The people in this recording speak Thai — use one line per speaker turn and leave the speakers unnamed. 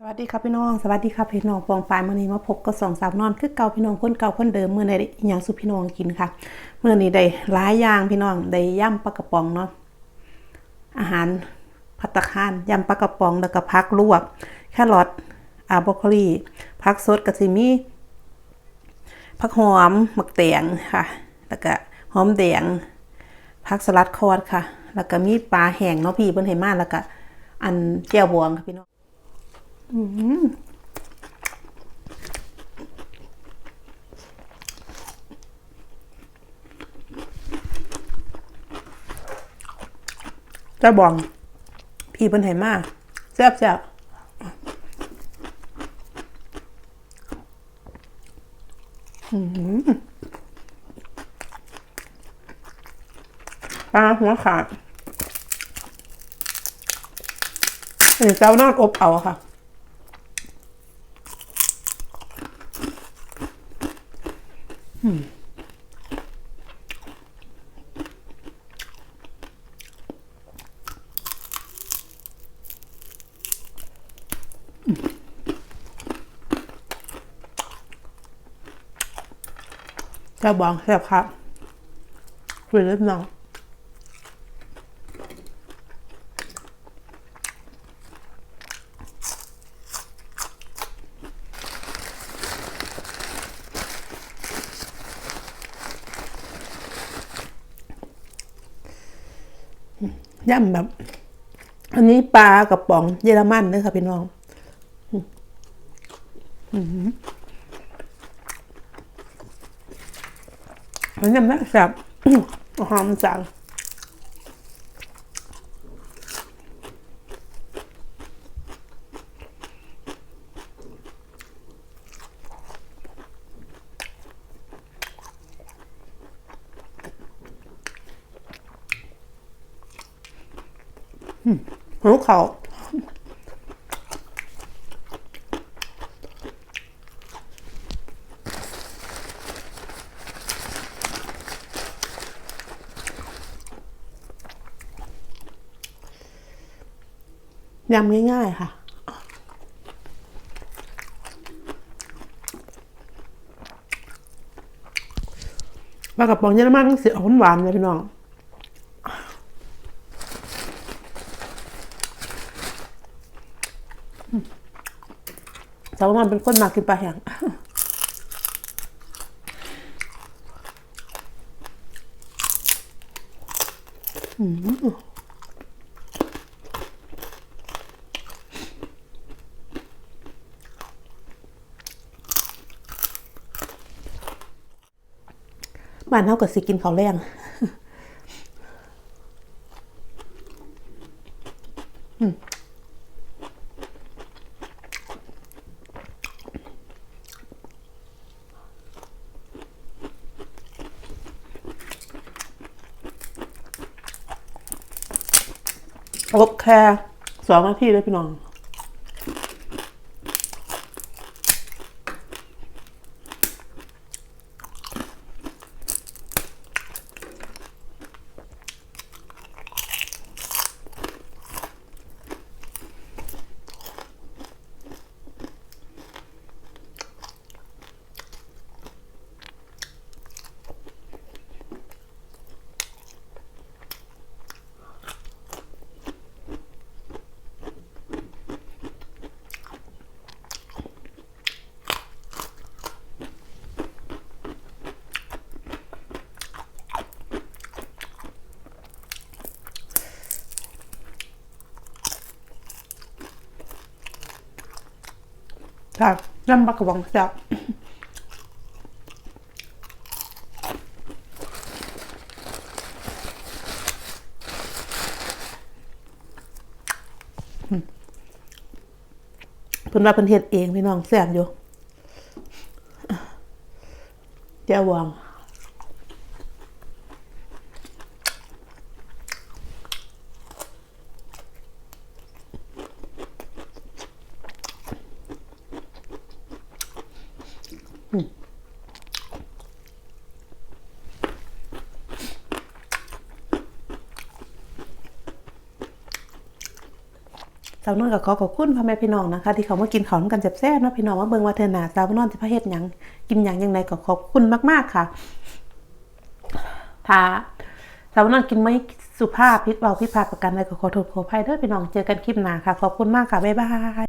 สวัสดีครับพี่น้อง สวัสดีครับพี่น้องปองปลายมื่อนี้มาพบกับสองสาวนอนคือเก่าพี่น้องคนเก่าคนเดิมเมื่อในได้อย่างสุพี่น้องกินค่ะเมื่อนี้ได้หลายอย่างพี่น้องได้ย่ำปลากระป๋องเนาะอาหารพัตตาคารยำปลากระป๋องแล้วก็พักลวกแครอทอาบรอกโคลีพักสดกะซิมีผักหอมหมักแตงค่ะ แล้วก็หอมแดงผักสลัดคอดค่ะ แล้วก็มีปลาแห้งเนาะพี่เพิ่นให้มาแล้วก็อันแก้วบวงค่ะพี่น้อง จะบอง พี่เป็นไหมาแซ่บแซ่บอื้อหือปลาหัวขาดเดี๋ยวเจ้านอนอบเอาค่ะ แซ่บบองแซ่บครับคุยเล็บน้อง ย่ำแบบ อันนี้ปลากระป๋องเยอรมันเลยค่ะพี่น้องมันยังไม่แซ่บหอมจัง หูเขายำง่ายๆค่ะ ปลากระป๋องเยอรมันต้องเสียหวานๆเลยพี่น้อง แต่ว่ามันเป็นคนมากินปลาแห้งบ้านเท่ากับสิกินเขาวแรง อบแค่สองนาทีเลยพี่น้อง ค่ะยำปลากระป๋องแซ่บเพิ่นว่าเพิ่นเฮ็ดเองพี่น้องแซ่บอยู่เจ้าวาง สาวนุ่นกับขอขอบคุณพ่อแม่พี่น้องนะคะ ที่เขามากินของกันแซ่บแสบนะพี่น้องว่าเบิ่งว่าเธอหนาสาวนุ่นจะพะเฮ็ดหยังกินหยังยังไงก็ขอบคุณมากๆค่ะถ้าสาวนุ่นกินไม่สุภาพพิษเบาพิษพาประกันอะไรก็ขอโทษขออภัยเด้อพี่น้องเจอกันคลิปหนาค่ะ ขอบคุณมากค่ะบ๊ายบาย